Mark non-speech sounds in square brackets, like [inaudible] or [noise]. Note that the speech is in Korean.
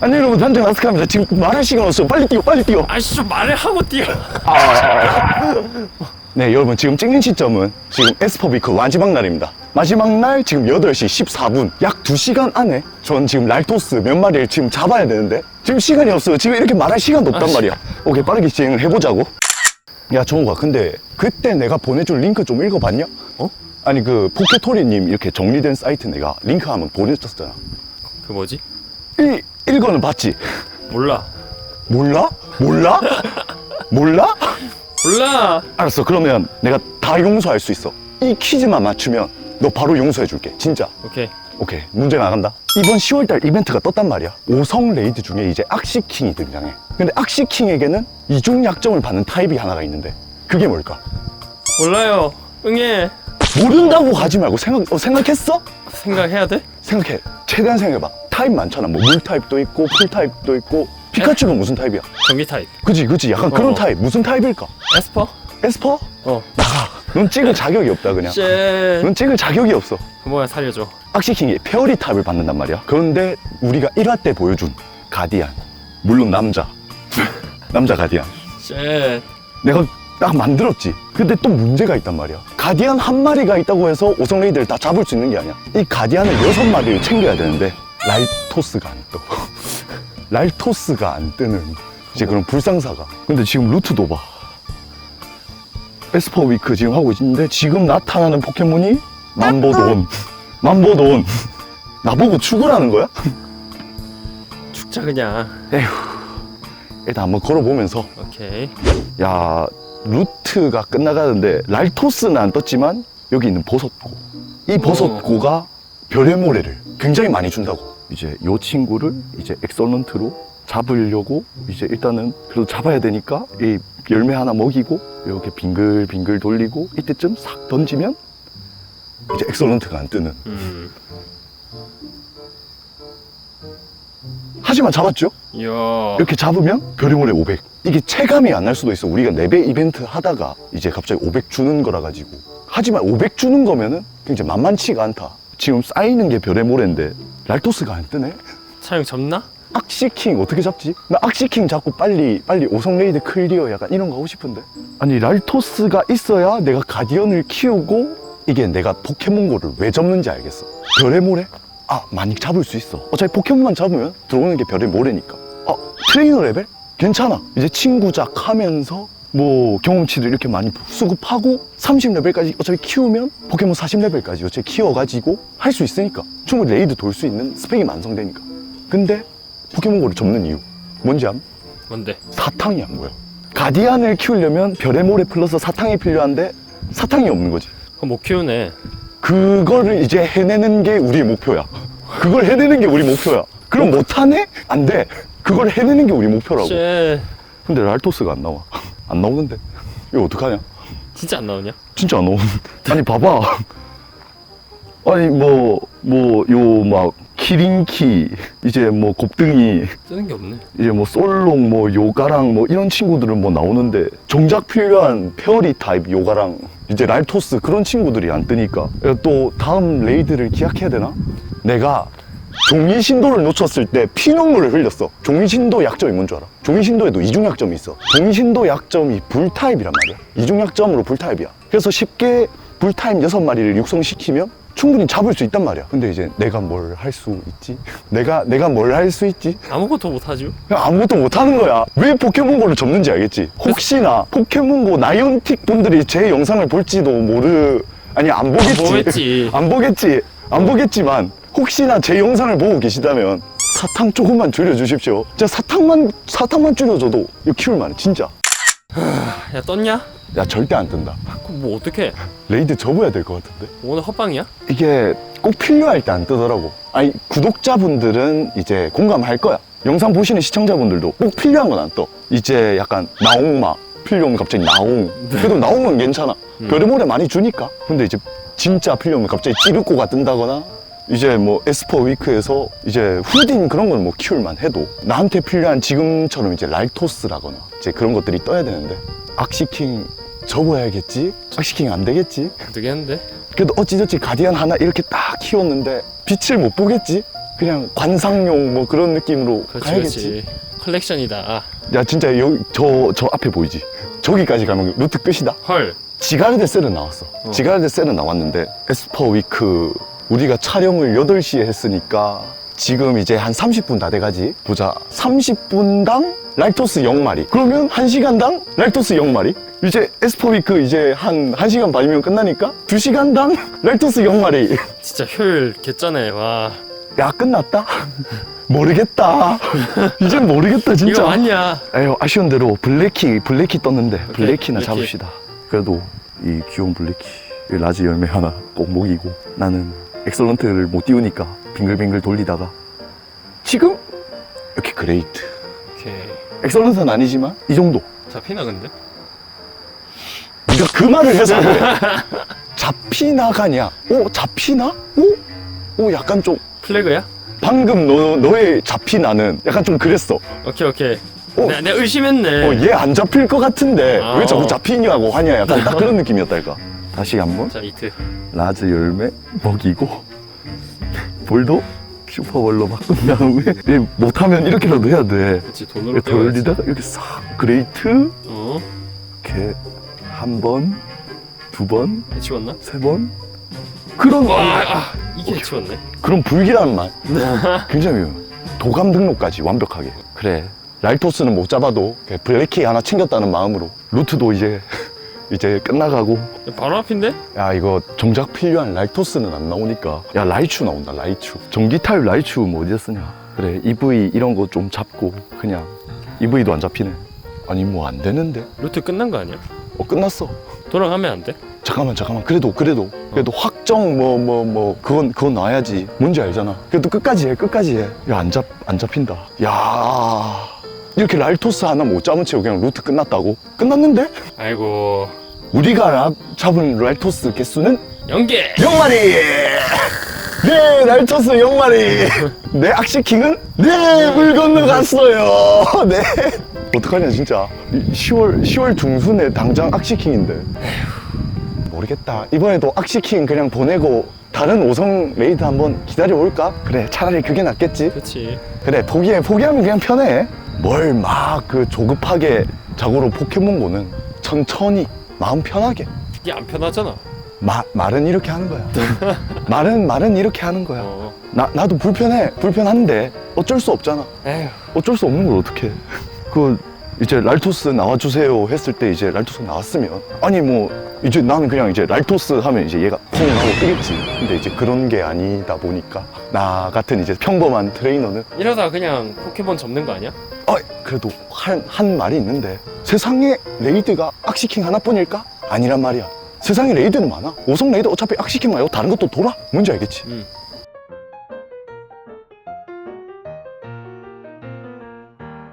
아니 여러분 단장 라스카입니다 지금 말할 시간 없어 빨리 뛰어 빨리 뛰어 아씨 좀 말을 하고 뛰어. 네 여러분 지금 찍는 시점은 지금 에스퍼비크 마지막 날입니다 마지막 날 지금 8시 14분 약 2시간 안에 전 지금 랄토스 몇 마리를 지금 잡아야 되는데 지금 시간이 없어요 지금 이렇게 말할 시간도 없단 아, 씨. 말이야 오케이 빠르게 진행을 해보자고 야 정우가 근데 그때 내가 보내준 링크 좀 읽어봤냐? 어? 아니 그 포켓토리님 이렇게 정리된 사이트 내가 링크 한번 보내줬잖아 그 뭐지? 일, 읽어는 봤지? 몰라. 몰라? 몰라? 몰라? 몰라. 알았어 그러면 내가 다 용서할 수 있어 이 퀴즈만 맞추면 너 바로 용서해 줄게 진짜 오케이. 오케이 문제 나간다 이번 10월달 이벤트가 떴단 말이야 오성 레이드 중에 이제 악시킹이 등장해 근데 악시킹에게는 이중 약점을 받는 타입이 하나가 있는데 그게 뭘까? 몰라요. 응해. 모른다고 하지 말고 생각, 어, 생각했어? 생각해야 돼? 생각해 최대한 생각해봐 타입 많잖아 뭐 물 타입도 있고 풀 타입도 있고 피카츄가 무슨 타입이야? 전기 타입. 그지 그지 약간 그런 어. 타입 무슨 타입일까? 에스퍼? 에스퍼? 어. 나가 넌 찍을 자격이 없다 그냥 쉣. 넌 찍을 자격이 없어 뭐야 살려줘. 악시킹이 페어리 탑을 받는단 말이야. 그런데 우리가 1화 때 보여준 가디안. 물론 남자. [laughs] 남자 가디안. 쉣. 내가 딱 만들었지. 근데 또 문제가 있단 말이야. 가디안 한 마리가 있다고 해서 오성 레이드를 다 잡을 수 있는 게 아니야. 이 가디안을 여섯 마리를 챙겨야 되는데 랄토스가 안 떠. [laughs] 랄토스가 안 뜨는 이제 그런 불상사가. 근데 지금 루트도 봐. 에스퍼 위크 지금 하고 있는데 지금 나타나는 포켓몬이 만보돈. [laughs] 만보돈. 나보고 죽으라는 거야? [laughs] 죽자 그냥. 에휴. 일단 한번 걸어보면서 오케이. 야 루트가 끝나가는데 랄토스는 안 떴지만 여기 있는 버섯고 이 버섯고가 별의 모래를 굉장히 많이 준다고 이제 요 친구를 이제 엑설런트로 잡으려고 이제 일단은 그래도 잡아야 되니까 이 열매 하나 먹이고 이렇게 빙글빙글 돌리고 이때쯤 싹 던지면 이제 엑설런트가 안 뜨는 음. 하지만 잡았죠? 이야. 이렇게 잡으면 별의 모래 500 이게 체감이 안 날 수도 있어 우리가 4배 이벤트 하다가 이제 갑자기 500 주는 거라 가지고 하지만 500 주는 거면은 굉장히 만만치가 않다 지금 쌓이는 게 별의 모래인데 랄토스가 안 뜨네 차영 접나? 악시킹 어떻게 잡지? 나 악시킹 잡고 빨리 빨리 오성 레이드 클리어 약간 이런 거 하고 싶은데 아니 랄토스가 있어야 내가 가디언을 키우고 이게 내가 포켓몬고를 왜 접는지 알겠어 별의 모래? 아 많이 잡을 수 있어 어차피 포켓몬만 잡으면 들어오는 게 별의 모래니까 아 트레이너 레벨? 괜찮아 이제 친구작 하면서 뭐 경험치를 이렇게 많이 수급하고 30레벨까지 어차피 키우면 포켓몬 40레벨까지 어차피 키워가지고 할 수 있으니까 충분히 레이드 돌 수 있는 스펙이 완성되니까 근데 포켓몬고를 접는 이유 뭔지 암? 뭔데? 사탕이 안 보여 가디안을 키우려면 별의 모래 플러스 사탕이 필요한데 사탕이 없는 거지 그거 못 키우네. 그거를 이제 해내는 게 우리의 목표야 그걸 해내는 게 우리 목표야 그럼 못하네? 안돼 그걸 해내는 게 우리 목표라고 쉣. 근데 랄토스가 안 나와 안 나오는데 이거 어떡하냐 진짜 안 나오냐? 진짜 안 나오는데 [laughs] 아니 봐봐 아니 뭐 뭐 요 막 키링키 이제 뭐 곱등이 뜨는 게 없네. 이제 뭐 솔롱 뭐 요가랑 뭐 이런 친구들은 뭐 나오는데 정작 필요한 페어리 타입 요가랑 이제 랄토스 그런 친구들이 안 뜨니까 또 다음 레이드를 기약해야 되나? 내가 종이 신도를 놓쳤을 때 피눈물을 흘렸어. 종이 신도 약점이 뭔 줄 알아? 종이 신도에도 이중 약점이 있어. 종이 신도 약점이 불 타입이란 말이야. 이중 약점으로 불 타입이야. 그래서 쉽게 불 타입 여섯 마리를 육성시키면 충분히 잡을 수 있단 말이야. 근데 이제 내가 뭘 할 수 있지? 내가 내가 뭘 할 수 있지? 아무것도 못 하죠. 그냥 아무것도 못하는 거야. 왜 포켓몬고를 접는지 알겠지? 혹시나 포켓몬고 나이언틱 분들이 제 영상을 볼지도 모르 아니 안 보겠지. 보겠지. [laughs] 안 보겠지. 안 보겠지만 혹시나 제 영상을 보고 계시다면 사탕 조금만 줄여주십시오. 진짜 사탕만 사탕만 줄여줘도 이거 키울 만해 진짜. 야 떴냐? 야 절대 안 뜬다. 그럼 뭐 어떡해? 레이드 접어야 될 것 같은데. 오늘 헛방이야? 이게 꼭 필요할 때 안 뜨더라고. 아니 구독자분들은 이제 공감할 거야. 영상 보시는 시청자분들도 꼭 필요한 건 안 떠. 이제 약간 나옹마 필요하면 갑자기 나옹. 그래도 나옹은 괜찮아. 별의 모래 많이 주니까. 근데 이제 진짜 필요하면 갑자기 찌르꼬가 뜬다거나 이제 뭐 에스퍼 위크에서 이제 후딘 그런 건뭐 키울만 해도 나한테 필요한 지금처럼 이제 랄토스라거나 이제 그런 것들이 떠야 되는데 악시킹 접어야겠지? 악시킹 안 되겠지? 안 되겠는데? 그래도 어찌저찌 가디안 하나 이렇게 딱 키웠는데 빛을 못 보겠지? 그냥 관상용 뭐 그런 느낌으로 그렇지 가야겠지. 그렇지 컬렉션이다 야 진짜 여기 저저 앞에 보이지? 저기까지 가면 루트 끝이다. 헐 지가르데 셀은 나왔어. 어. 지가르데 셀은 나왔는데 에스퍼 위크 우리가 촬영을 8시에 했으니까 지금 이제 한 30분 다 돼가지. 보자. 30분당 랄토스 0마리. 그러면 1시간당 랄토스 0마리? 이제 에스퍼 위크 이제 한 1시간 반이면 끝나니까 2시간당 랄토스 0마리. 진짜 효율 개쩌네 와 야, 끝났다? 모르겠다. 이젠 모르겠다, 진짜. 이거 맞냐 에휴, 아쉬운 대로 블랙키, 블랙키 떴는데 블랙키나 블랙키. 잡읍시다. 그래도 이 귀여운 블랙키, 이 라지 열매 하나 꼭 먹이고 나는 엑설런트를 못 띄우니까 빙글빙글 돌리다가 지금 이렇게 그레이트. 오케이 엑설런트는 아니지만 이 정도. 잡히나 근데? 그 말을 해서 그래. 잡히나가냐? [laughs] 오, 잡히나? 오? 오, 약간 좀 플래그야? 방금 너, 너의 잡히나는 약간 좀 그랬어. 오케이 오케이 어. 내가, 내가 의심했네 어, 얘 안 잡힐 것 같은데 아, 왜 자꾸 어. 잡히냐고 하냐 약간 딱 그런 느낌이었달까 다시 한번. 자 이트 라즈 열매 먹이고 볼도 슈퍼볼로 바꾼 다음에 얘 못하면 이렇게라도 해야 돼. 그렇지 돈으로 돌리다가 이렇게 싹 그레이트. 어? 이렇게 한 번, 두 번, 해치웠나? 세 번. 그런 와 아, 이게 해치웠네. 그런 불길한 말 [laughs] 굉장히 도감 등록까지 완벽하게. 그래 랄토스는 못 잡아도 블랙키 하나 챙겼다는 마음으로 루트도 이제 이제 끝나가고. 바로 앞인데? 야 이거 정작 필요한 라이토스는 안 나오니까. 야 라이추 나온다 라이추 전기 타입 라이추 뭐 어디다 쓰냐. 그래 EV 이런 거 좀 잡고 그냥 EV도 안 잡히네. 아니 뭐 안 되는데. 루트 끝난 거 아니야? 어 끝났어. 돌아가면 안 돼? 잠깐만 잠깐만. 그래도 그래도 그래도 확정 뭐 뭐 뭐 그건 그건 나와야지. 뭔지 알잖아. 그래도 끝까지 해 끝까지 해야 안잡안 잡힌다. 야 이렇게 랄토스 하나 못 잡은 채로 그냥 루트 끝났다고? 끝났는데? 아이고. 우리가 라- 잡은 랄토스 개수는? 연계! 영마리! 네 랄토스 영마리! [laughs] 내 악시킹은? 네 물 건너갔어요! [laughs] 네. 어떡하냐 진짜. 10월 10월 중순에 당장 악시킹인데. 모르겠다. 이번에도 악시킹 그냥 보내고 다른 오성 레이드 한번 기다려 올까? 그래 차라리 그게 낫겠지. 그렇지 그래 포기해 포기하면 그냥 편해 뭘 막 그 조급하게 자고로 포켓몬고는 천천히 마음 편하게 이게 안 편하잖아 마, 말은 이렇게 하는 거야. [laughs] 말은 말은 이렇게 하는 거야. 어. 나 나도 불편해. 불편한데 어쩔 수 없잖아. 에휴 어쩔 수 없는 걸 어떻게? 그 이제 랄토스 나와주세요 했을 때 이제 랄토스 나왔으면 아니 뭐 이제 나는 그냥 이제 랄토스 하면 이제 얘가 퐁 하고 뜨겠지. 근데 이제 그런 게 아니다 보니까 나 같은 이제 평범한 트레이너는 이러다 그냥 포켓몬 접는 거 아니야? 어 그래도 한, 한 말이 있는데 세상에 레이드가 악시킹 하나뿐일까? 아니란 말이야. 세상에 레이드는 많아. 오성 레이드 어차피 악시킹 말고 다른 것도 돌아. 뭔지 알겠지? 응